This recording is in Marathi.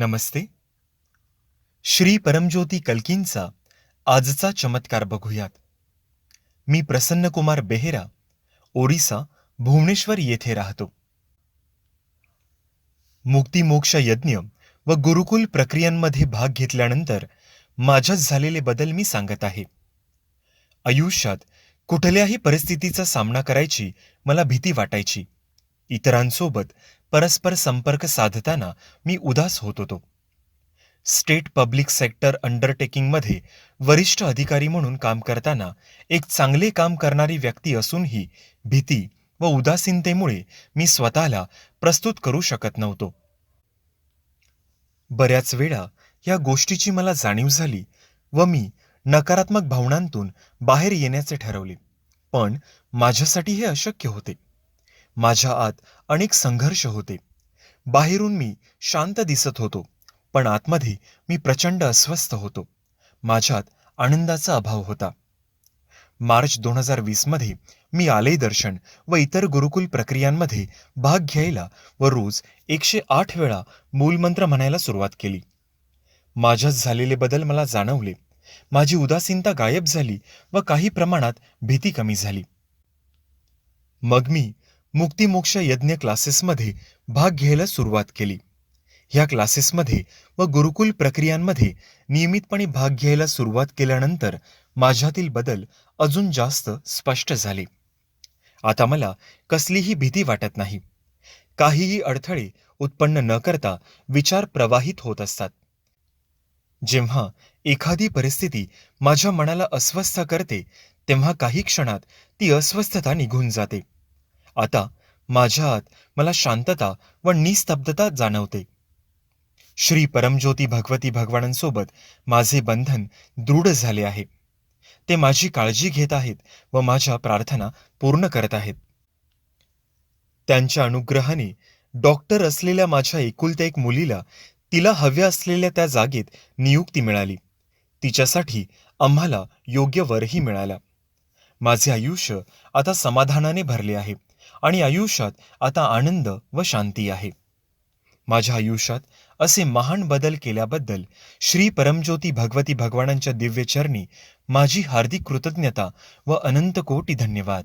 नमस्ते. श्री परमज्योती कल्कींचा आजचा चमत्कार बघूयात. मी प्रसन्न कुमार बेहेरा ओरिसा भुवनेश्वर येथे राहतो. मुक्तिमोक्ष यज्ञ व गुरुकुल प्रक्रियांमध्ये भाग घेतल्यानंतर माझ्यात झालेले बदल मी सांगत आहे. आयुष्यात कुठल्याही परिस्थितीचा सामना करायची मला भीती वाटायची. इतरांसोबत परस्पर संपर्क साधताना मी उदास होत होतो. स्टेट पब्लिक सेक्टर अंडरटेकिंगमध्ये वरिष्ठ अधिकारी म्हणून काम करताना एक चांगले काम करणारी व्यक्ती असूनही भीती व उदासीनतेमुळे मी स्वतःला प्रस्तुत करू शकत नव्हतो. बऱ्याच वेळा या गोष्टीची मला जाणीव झाली व मी नकारात्मक भावनांतून बाहेर येण्याचे ठरवले. पण माझ्यासाठी हे अशक्य होते. माझ्या आत अनेक संघर्ष होते. बाहेरून मी शांत दिसत होतो पण आतमध्ये मी प्रचंड अस्वस्थ होतो. माझ्यात आनंदाचा अभाव होता. मार्च दोन हजार वीसमध्ये मी आलय दर्शन व इतर गुरुकुल प्रक्रियांमध्ये भाग घ्यायला व रोज एकशे आठ वेळा मूलमंत्र म्हणायला सुरुवात केली. माझ्यात झालेले बदल मला जाणवले. माझी उदासीनता गायब झाली व काही प्रमाणात भीती कमी झाली. मग मी मुक्तिमोक्ष यज्ञ क्लासेसमध्ये भाग घ्यायला सुरुवात केली. ह्या क्लासेसमध्ये व गुरुकुल प्रक्रियांमध्ये नियमितपणे भाग घ्यायला सुरुवात केल्यानंतर माझ्यातील बदल अजून जास्त स्पष्ट झाले. आता मला कसलीही भीती वाटत नाही. काहीही अडथळे उत्पन्न न करता विचार प्रवाहित होत असतात. जेव्हा एखादी परिस्थिती माझ्या मनाला अस्वस्थ करते तेव्हा काही क्षणात ती अस्वस्थता निघून जाते. आता माझ्या आत मला शांतता व निस्तब्धता जाणवते. श्री परमज्योती भगवती भगवानांसोबत माझे बंधन दृढ झाले आहे. ते माझी काळजी घेत आहेत व माझ्या प्रार्थना पूर्ण करत आहेत. त्यांच्या अनुग्रहाने डॉक्टर असलेल्या माझ्या एकुलत्या एक मुलीला तिला हव्या असलेल्या त्या जागेत नियुक्ती मिळाली. तिच्यासाठी आम्हाला योग्य वरही मिळाला. माझे आयुष्य आता समाधानाने भरले आहे. आणि आयुष्यात आता आनंद व शांती आहे. माझ्या आयुष्यात असे महान बदल केल्याबद्दल श्री परमज्योती भगवती भगवानांच्या दिव्यचरणी माझी हार्दिक कृतज्ञता व अनंत कोटी धन्यवाद.